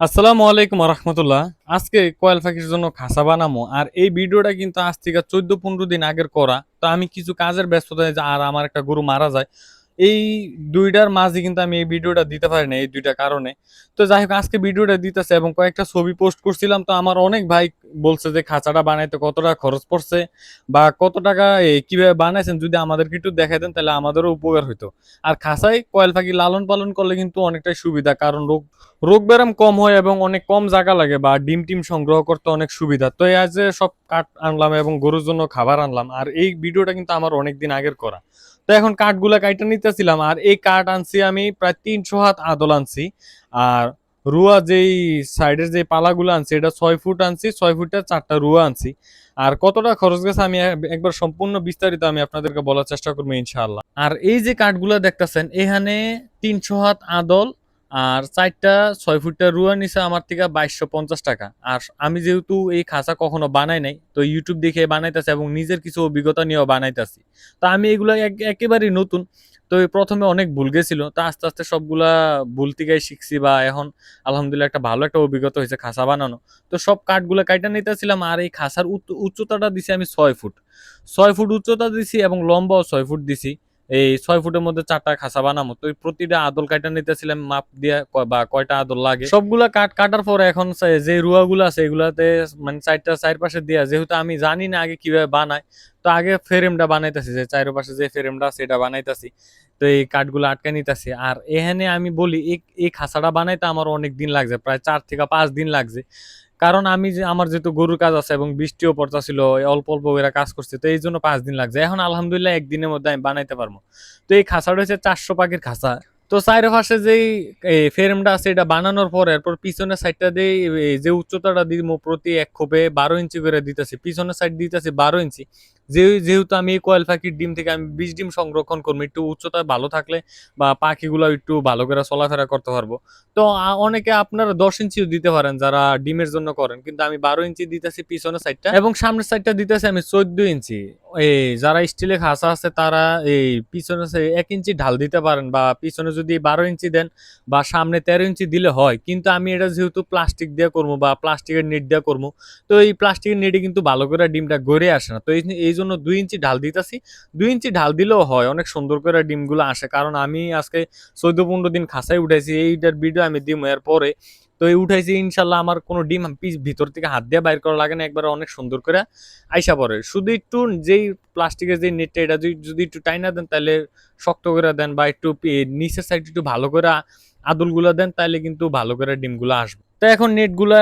আসসালামু আলাইকুম রহমতুল্লাহ আজকে কয়েল পাখির জন্য খাসা বানামো, আর এই ভিডিওটা কিন্তু আজ থেকে চোদ্দ পনেরো দিন আগের করা। তো আমি কিছু কাজের ব্যস্ততায় আর আমার একটা গরু মারা যায় এই দুইটার মাঝে কিন্তু আমি এই ভিডিওটা দিতে পারি না এই দুইটা কারণে। তো যাই হোক, আজকে ভিডিওটা দিতেছে এবং কয়েকটা ছবি পোস্ট করছিলাম, তো আমার অনেক ভাই বলছে যে খাঁচাটা বানাইতে কত টাকা খরচ পড়ছে বা কত টাকা কীভাবে বানাইছেন, যদি আমাদেরকে একটু দেখাই দেন, তাহলে আমাদেরও উপকার হইতো। আর খাঁচায় কয়েল পাখি লালন পালন করলে কিন্তু অনেকটাই সুবিধা, কারণ রোগ রোগ ব্যারাম কম হয় এবং অনেক কম জায়গা লাগে বা ডিম টিম সংগ্রহ করতে অনেক সুবিধা। তো এই আজ সব কাঠ আনলাম এবং গরুর জন্য খাবার আনলাম, আর এই ভিডিওটা কিন্তু আমার অনেক দিন আগের করা। তো এখন কাঠগুলা কাইটা নিতেছিলাম, আর এই কাঠ আনছি আমি প্রায় তিনশো হাত আদল আনছি। আর রুয়া যেই সাইডের যে পালাগুলো আনছি, এটা ছয় ফুট আনছি, ছয় ফুটের চারটা রুয়া আনছি। আর কতটা খরচ গেছে আমি এক- একবার সম্পূর্ণ বিস্তারিত আমি আপনাদেরকে বলার চেষ্টা করব ইনশাল্লাহ আর এই যে কাঠগুলা দেখতেছেন, এখানে তিনশো হাত আদল আর চারটা ছয় ফুটটা রুয়া নিছে আমার থেকে বাইশশো পঞ্চাশ টাকা। আর আমি যেহেতু এই খাঁচা কখনো বানাই নাই, তো ইউটিউব দেখে বানাইতেছি এবং নিজের কিছু অভিজ্ঞতা নিয়েও বানাইতেছি। তো আমি এগুলো এক- একেবারেই নতুন। তো প্রথমে অনেক ভুল গেছিল, তা আস্তে আস্তে সবগুলা ভুল থেকেই শিখছি বা এখন আলহামদুলিল্লাহ একটা ভালো একটা অভিজ্ঞতা হয়েছে খাঁচা বানানো। তো সব কাঠগুলো কাইটা নিতেছিলাম আর এই উচ্চ- উচ্চতাটা দিছি আমি ছয় ফুট। ছয় ফুট উচ্চতা দিছি এবং লম্বাও ছয় ফুট দিছি। এই ছয় ফুটের মধ্যে চারটা খাসা বানাবো তো প্রতিটা আদল কাটা নিতেছিলাম মাপ দিয়ে বা কয়টা আদল লাগে? সবগুলা কাট কাটার পরে এখন যে যে রুয়াগুলো আছে, এগুলাতে মানে চারটা চারপাশে দিয়া, যেহেতু আমি জানি না আগে কীভাবে বানায়, তো আগে ফ্রেমটা বানাইতেছি, যে চারপাশে যে ফ্রেমটা আছে এটা বানাইতেছি। তো এই কাঠগুলো আটকে নিতেছি। আর এখানে আমি বলি, এই খাঁচাটা বানাইতে আমার অনেক দিন লাগছে, প্রায় চার থেকে পাঁচ দিন লাগছে। কারণ আমি যে, আমার যেহেতু গরুর কাজ আছে এবং বৃষ্টিও পড়তাছিল অল্প অল্প এরা কাজ করছে, তো এই জন্য পাঁচ দিন লাগছে। এখন আলহামদুলিল্লাহ একদিনের মধ্যে আমি বানাইতে পারব। তো এই খাঁচাটা হচ্ছে চারশো পাখির খাঁচা। তো চাইরে পাশে যেই ফ্রেমটা আছে, এটা বানানোর পর এরপর পিছনের সাইডটা দিয়ে যে উচ্চতাটা দিব প্রতি এক খোপে বারো ইঞ্চি করে দিতেছি। পিছনের সাইড দিতেছি বারো ইঞ্চি। যেহেতু আমি এই কয়েল পাখির ডিম থেকে আমি বিশ ডিম সংরক্ষণ করব, একটু উচ্চতা ভালো থাকলে বা পাখিগুলো একটু ভালো করে চলাফেরা করতে পারব। তো অনেকে আপনারা দশ ইঞ্চিও দিতে পারেন যারা ডিমের জন্য করেন, কিন্তু আমি বারো ইঞ্চি দিতেছি পিছনের সাইডটা এবং সামনের সাইডটা দিতেছি আমি চোদ্দ ইঞ্চি। এই যারা স্টিলের খাঁচা আছে তারা এই পিছনে এক ইঞ্চি ঢাল দিতে পারেন বা পিছনে যদি বারো ইঞ্চি দেন বা সামনে তেরো ইঞ্চি দিলে হয়, কিন্তু আমি এটা যেহেতু প্লাস্টিক দিয়ে করব বা প্লাস্টিকের নেট দিয়ে করব, তো এই প্লাস্টিকের নেটে কিন্তু ভালো করে ডিমটা গড়ে আসে না। তো এই জন্য দুই ইঞ্চি ঢাল দিতেছি। দুই ইঞ্চি ঢাল দিলেও হয়, অনেক সুন্দর করে ডিমগুলো আসে। কারণ আমি আজকে চোদ্দ পনেরো দিন খাঁচায় উঠাইছি, এইটার ভিডিও আমি দিম এর পরে তো এই উঠাইছি, ইনশাল্লাহ আমার কোনো ডিম পিস- ভিতর থেকে হাত দিয়ে বাইর করা লাগে না, একবার অনেক সুন্দর করে আইসা পরে শুধু একটু যেই প্লাস্টিকের যে নেটটা, এটা যদি একটু টাইনা দেন, তাহলে শক্ত করে দেন বা একটু নিচের সাইড একটু ভালো করে আদলগুলো দেন তাহলে কিন্তু ভালো করে ডিমগুলো আসবে। তো এখন নেটগুলা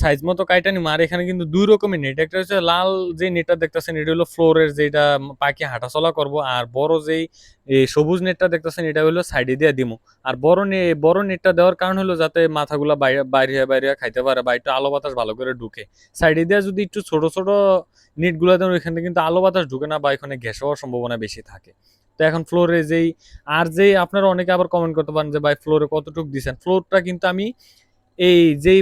সাইজ মতো কাইটা নিম আর এখানে কিন্তু দুই রকমের নেট। একটা হচ্ছে লাল যে নেটটা দেখতেছেন, এটা হলো ফ্লোরের যেটা পাখি হাঁটাচলা করব, আর বড় যেই সবুজ নেটটা দেখতেছেন, এটা হলো সাইডে দিয়ে দিমু। আর বড় বড় নেটটা দেওয়ার কারণ হলো যাতে মাথাগুলা বাইরে বাইরে বাইরে খাইতে পারে বা একটু আলো বাতাস ভালো করে ঢুকে। সাইডে দিয়ে যদি একটু ছোট ছোট নেটগুলো দেন, ওইখানে কিন্তু আলো বাতাস ঢুকে না বা এখানে ঘেঁষ হওয়ার সম্ভাবনা বেশি থাকে। এখন ফ্লোরে যেই, আর যেই আপনারা অনেকে আবার কমেন্ট করতে পারেন যে, ভাই ফ্লোরে কতটুকু দিছেন? ফ্লোরটা কিন্তু আমি এই যেই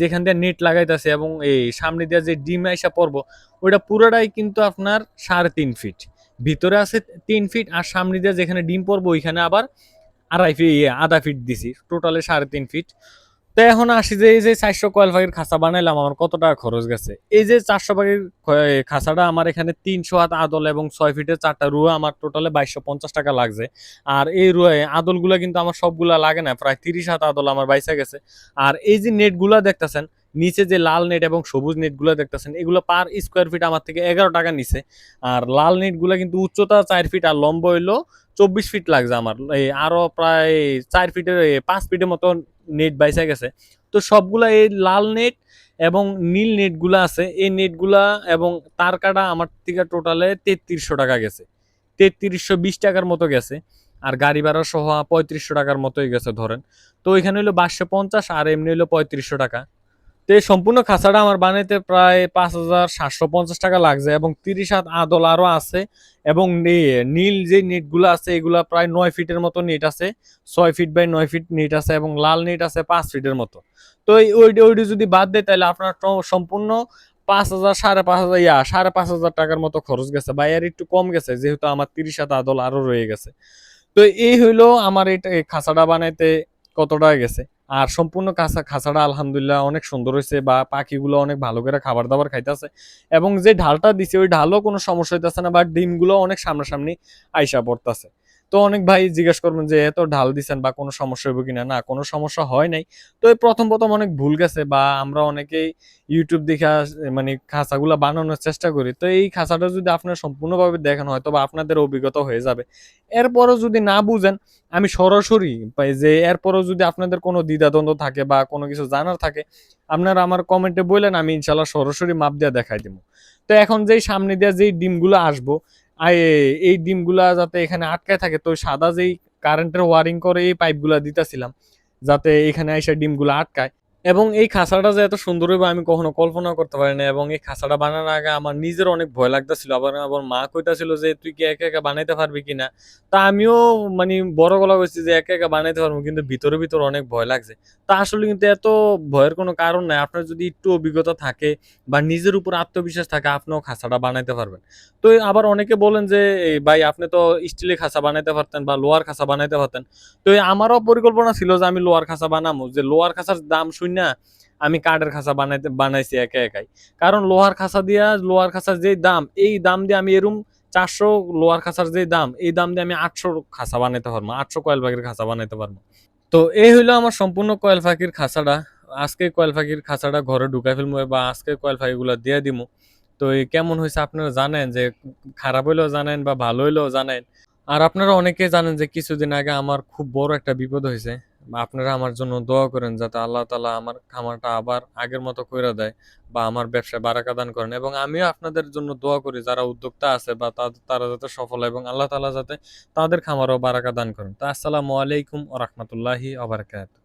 যেখান দিয়ে নেট লাগাইতেছে এবং এই সামনে দিয়ে যে ডিম আইসা পর্ব ওইটা পুরোটাই কিন্তু আপনার সাড়ে তিন ফিট ভিতরে আছে তিন ফিট আর সামনে দিয়ে যেখানে ডিম পড়ব, ওইখানে আবার আড়াই ফিট আধা ফিট দিছি। টোটালে সাড়ে তিন ফিট তো এখন আসি যে এই যে চারশো কয়েল পাখির খাঁচা বানাইলাম, আমার কত টাকা খরচ গেছে? এই যে চারশো পাখির খাঁচাটা আমার এখানে তিনশো হাত আদল এবং ছয় ফিটের চারটা রুয়া আমার টোটালে বাইশশো পঞ্চাশ টাকা লাগছে। আর এই রুয়া আদলগুলা কিন্তু আমার সবগুলা লাগে না, প্রায় তিরিশ হাত আদল আমার বাইসা গেছে। আর এই যে নেটগুলা দেখতেছেন, নিচে যে লাল নেট এবং সবুজ নেটগুলো দেখতেছেন, এগুলো পার স্কোয়ার ফিট আমার থেকে এগারো টাকা নিছে। আর লাল নেটগুলো কিন্তু উচ্চতা চার ফিট আর লম্ব হইল চব্বিশ ফিট লাগছে আমার। এই আরও প্রায় চার ফিটের পাঁচ ফিটের মতো নেট বাইসা গেছে। তো সবগুলা এই লাল নেট এবং নীল নেটগুলা আছে। এই নেটগুলা এবং তার কাটা আমার থেকে টোটালে তেত্রিশশো টাকা গেছে। তেত্রিশশো বিশ টাকার মতো গেছে। আর গাড়ি ভাড়া সহ পঁয়ত্রিশশো টাকার মতোই গেছে ধরেন। তো এখানে হলো বাইশশো পঞ্চাশ আর এমনি হলো পঁয়ত্রিশশো টাকা। তো এই সম্পূর্ণ খাঁচাটা আমার বানাইতে প্রায় পাঁচ হাজার সাতশো পঞ্চাশ টাকা লাগছে এবং তিরিশ হাত আদল আরও আছে এবং নীল যে নেটগুলো আছে, এগুলা প্রায় নয় ফিটের মতো নেট আছে, ছয় ফিট বাই নয় ফিট নেট আছে এবং লাল নেট আছে পাঁচ ফিটের মতো। তো এই ওইটা ওইটা যদি বাদ দেয়, তাহলে আপনার সম্পূর্ণ পাঁচ হাজার, সাড়ে পাঁচ হাজার, ইয়া, সাড়ে পাঁচ হাজার টাকার মতো খরচ গেছে বা এর একটু কম গেছে, যেহেতু আমার তিরিশ হাত আদল আরও রয়ে গেছে। তো এই হইল আমার এটা খাঁচাটা বানাইতে কত টাকা গেছে? আর সম্পূর্ণ কাঁচা খাঁচাটা আলহামদুলিল্লাহ অনেক সুন্দর হয়েছে বা পাখিগুলো অনেক ভালো করে খাবার দাবার খাইতেছে। এবং যে ঢালটা দিছে, ওই ঢালও কোনো সমস্যা হইতেছে না বা ডিমগুলো অনেক সামনাসামনি আইসা পড়তেছে। তো অনেক ভাই জিজ্ঞেস করবেন যে, এত ঢাল দিছেন বা কোনো সমস্যা হবে কিনা? না, কোনো সমস্যা হয় নাই। তো এই প্রথম প্রথম অনেক ভুল গেছে বা আমরা অনেকেই ইউটিউব দেখে মানে খাঁচাগুলো বানানোর চেষ্টা করি। তো এই খাঁচাটা যদি আপনার সম্পূর্ণভাবে দেখেন, হয়তো বা আপনাদের অভিজ্ঞতা হয়ে যাবে। এরপরও যদি না বুঝেন, আমি সরাসরি যে, এরপরও যদি আপনাদের কোনো দ্বিধাদ্বন্দ্ব থাকে বা কোনো কিছু জানার থাকে, আপনারা আমার কমেন্টে বললেন, আমি ইনশাল্লাহ সরাসরি মাপ দিয়ে দেখাই দিব তো এখন যেই সামনে দিয়ে যেই ডিমগুলো আসব এই ডিমগুলা যাতে এখানে আটকায় থাকে, তো সাদা যেই কারেন্টের ওয়ারিং করে এই পাইপগুলা দিতেছিলাম, যাতে এখানে এসে ডিমগুলো আটকায়। এবং এই খাঁচাটা যে এত সুন্দর হবে আমি কখনো কল্পনা করতে পারি না এবং এই খাঁচাটা বানানোর আগে আমার নিজের অনেক ভয় লাগতেছিল। আবার আবার মা কইতাছিল যে, তুই কি একা একা বানাইতে পারবি কিনা তা আমিও মানে বড় গলা কইছি যে, একা একা বানাইতে পারব, কিন্তু ভিতরে ভিতরে অনেক ভয় লাগছে। তা আসলে কিন্তু এত ভয়ের কোনো কারণ নাই। আপনার যদি একটু অভিজ্ঞতা থাকে বা নিজের উপর আত্মবিশ্বাস থাকে, আপনিও খাঁচাটা বানাইতে পারবেন। তো আবার অনেকে বলেন যে ভাই, আপনি তো স্টিলের খাঁচা বানাইতে পারতেন বা লোহার খাঁচা বানাইতে পারতেন। তো আমারও পরিকল্পনা ছিল যে, আমি লোহার খাঁচা বানাবো যে, লোহার খাঁচার দাম শুন না, আমি কাঠের খাঁচা বানাইতে, বানাইছি একা একাই। কারণ লোহার খাঁচা দিয়া, লোহার খাঁচার যে দাম, এই দাম দিয়ে আমি এরম চারশো লোহার খাঁচার যে দাম, এই দাম দিয়ে আমি আটশো খাঁচা বানাইতে পারব, আটশো কয়েল পাখির খাঁচা বানাইতে পারব। তো এই হইল আমার সম্পূর্ণ কয়েল পাখির খাঁচাটা। আজকে কয়েল পাখির খাঁচাটা ঘরে ঢুকাই ফেলব বা আজকে কয়েল পাখিগুলো দিয়ে দিমু। তো এই কেমন হয়েছে আপনারা জানেন যে, খারাপ হইলেও জানেন বা ভালো হইলেও জানেন। আর আপনারা অনেকে জানেন যে, কিছুদিন আগে আমার খুব বড় একটা বিপদ হয়েছে আপনারা আমার জন্য দোয়া করেন যাতে আল্লাহ তালা আমার খামারটা আবার আগের মতো করে দেয় বা আমার ব্যবসায় বারাকা দান করেন। এবং আমিও আপনাদের জন্য দোয়া করি, যারা উদ্যোক্তা আছে বা তারা যাতে সফল হয় এবং আল্লাহ তালা যাতে তাদের খামারও বারাকা দান করেন। তা আসসালামু আলাইকুম ও রহমতুল্লাহি আবরকাত